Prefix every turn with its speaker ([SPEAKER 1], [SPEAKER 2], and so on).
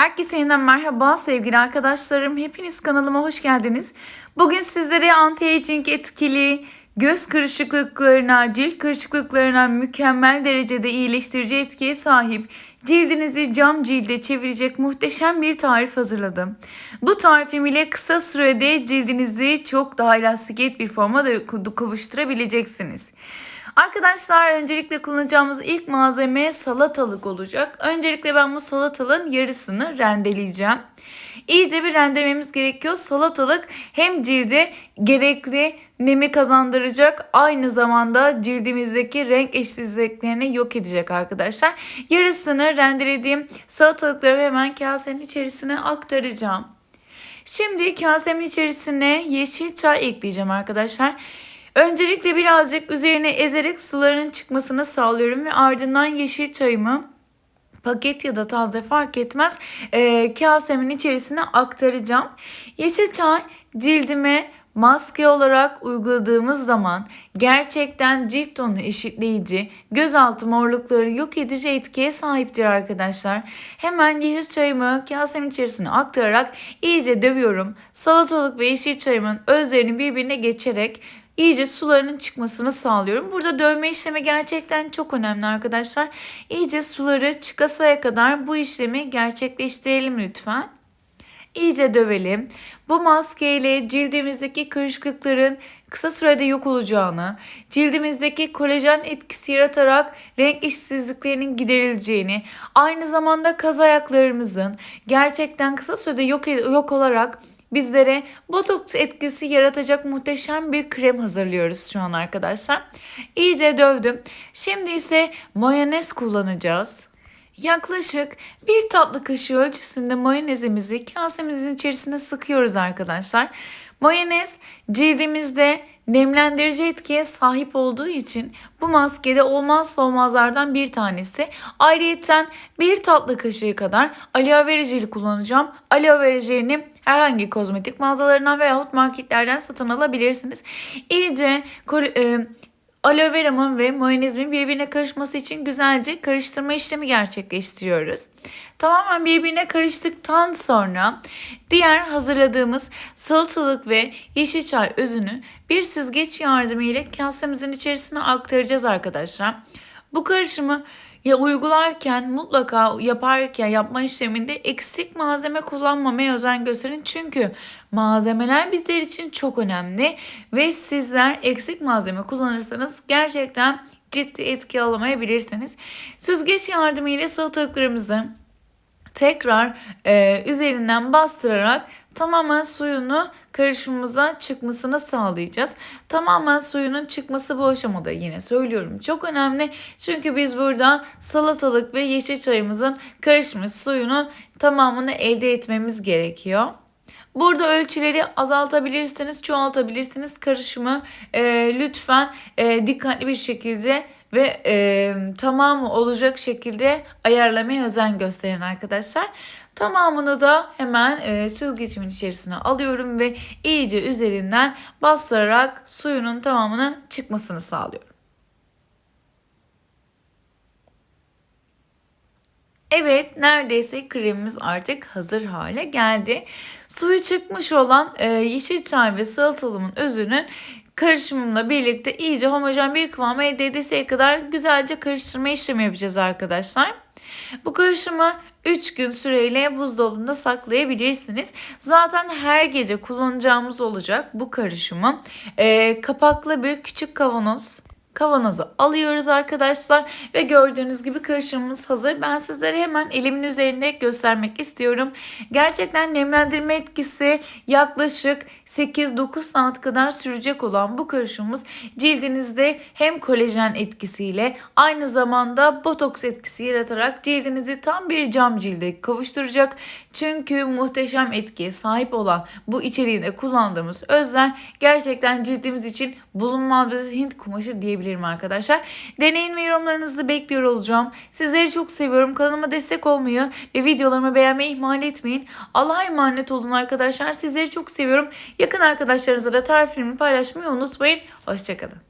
[SPEAKER 1] Herkese yeniden merhaba sevgili arkadaşlarım. Hepiniz kanalıma hoş geldiniz. Bugün sizlere anti-aging etkili göz kırışıklıklarına, cilt kırışıklıklarına mükemmel derecede iyileştirici etkiye sahip cildinizi cam cilde çevirecek muhteşem bir tarif hazırladım. Bu tarifim ile kısa sürede cildinizi çok daha elastik bir forma da kavuşturabileceksiniz. Arkadaşlar öncelikle kullanacağımız ilk malzeme salatalık olacak. Öncelikle ben bu salatalığın yarısını rendeleyeceğim. İyice bir rendelememiz gerekiyor. Salatalık hem cilde gerekli nemi kazandıracak aynı zamanda cildimizdeki renk eşsizliklerini yok edecek arkadaşlar. Yarısını rendelediğim salatalıkları hemen kasenin içerisine aktaracağım. Şimdi kasemin içerisine yeşil çay ekleyeceğim arkadaşlar. Öncelikle birazcık üzerine ezerek suların çıkmasını sağlıyorum ve ardından yeşil çayımı paket ya da taze fark etmez e, kasemin içerisine aktaracağım. Yeşil çay cildime maske olarak uyguladığımız zaman gerçekten cilt tonu eşitleyici, gözaltı morlukları yok edici etkiye sahiptir arkadaşlar. Hemen yeşil çayımı kasemin içerisine aktararak iyice dövüyorum. Salatalık ve yeşil çayımın özlerini birbirine geçerek iyice sularının çıkmasını sağlıyorum. Burada dövme işlemi gerçekten çok önemli arkadaşlar. İyice suları çıkasaya kadar bu işlemi gerçekleştirelim lütfen. İyice dövelim. Bu maskeyle cildimizdeki kırışıklıkların kısa sürede yok olacağını, cildimizdeki kolajen etkisi yaratarak renk eşitsizliklerinin giderileceğini, aynı zamanda kaz ayaklarımızın gerçekten kısa sürede yok, yok olarak bizlere botoks etkisi yaratacak muhteşem bir krem hazırlıyoruz şu an arkadaşlar. İyice dövdüm. Şimdi ise mayonez kullanacağız. Yaklaşık bir tatlı kaşığı ölçüsünde mayonezimizi kasemizin içerisine sıkıyoruz arkadaşlar. Mayonez cildimizde nemlendirici etkiye sahip olduğu için bu maskede olmazsa olmazlardan bir tanesi. Ayrıca bir tatlı kaşığı kadar aloe vera jeli kullanacağım. Aloe vera jelini herhangi kozmetik mağazalarından veyahut marketlerden satın alabilirsiniz. İyice e, aloe veramın ve mayonezmin birbirine karışması için güzelce karıştırma işlemi gerçekleştiriyoruz. Tamamen birbirine karıştıktan sonra diğer hazırladığımız salatalık ve yeşil çay özünü bir süzgeç yardımıyla kasemizin içerisine aktaracağız arkadaşlar. Bu karışımı ya uygularken mutlaka yaparken yapma işleminde eksik malzeme kullanmamaya özen gösterin. Çünkü malzemeler bizler için çok önemli ve sizler eksik malzeme kullanırsanız gerçekten ciddi etki alamayabilirsiniz. Süzgeç yardımıyla salatalıklarımızı tekrar e, üzerinden bastırarak tamamen suyunu karışımımıza çıkmasını sağlayacağız. Tamamen suyunun çıkması bu aşamada yine söylüyorum çok önemli. Çünkü biz burada salatalık ve yeşil çayımızın karışmış suyunu tamamını elde etmemiz gerekiyor. Burada ölçüleri azaltabilirsiniz, çoğaltabilirsiniz. Karışımı e, lütfen e, dikkatli bir şekilde ve e, tamamı olacak şekilde ayarlamaya özen gösterin arkadaşlar. Tamamını da hemen e, süzgecimin içerisine alıyorum ve iyice üzerinden bastırarak suyunun tamamını çıkmasını sağlıyorum. Evet neredeyse kremimiz artık hazır hale geldi. Suyu çıkmış olan e, yeşil çay ve salatalığımın özünün karışımımla birlikte iyice homojen bir kıvam elde edeseye kadar güzelce karıştırma işlemi yapacağız arkadaşlar. Bu karışımı 3 gün süreyle buzdolabında saklayabilirsiniz. Zaten her gece kullanacağımız olacak bu karışımı. Ee, kapaklı bir küçük kavanoz kavanozu alıyoruz arkadaşlar ve gördüğünüz gibi karışımımız hazır. Ben sizlere hemen elimin üzerinde göstermek istiyorum. Gerçekten nemlendirme etkisi yaklaşık 8-9 saat kadar sürecek olan bu karışımımız cildinizde hem kolajen etkisiyle aynı zamanda botoks etkisi yaratarak cildinizi tam bir cam cilde kavuşturacak. Çünkü muhteşem etkiye sahip olan bu içeriğinde kullandığımız özler gerçekten cildimiz için bulunmaz bir Hint kumaşı diyebilirim arkadaşlar. Deneyin ve yorumlarınızı bekliyor olacağım. Sizleri çok seviyorum. Kanalıma destek olmayı ve videolarımı beğenmeyi ihmal etmeyin. Allah'a emanet olun arkadaşlar. Sizleri çok seviyorum. Yakın arkadaşlarınızla da tariflerimi paylaşmayı unutmayın. Hoşçakalın.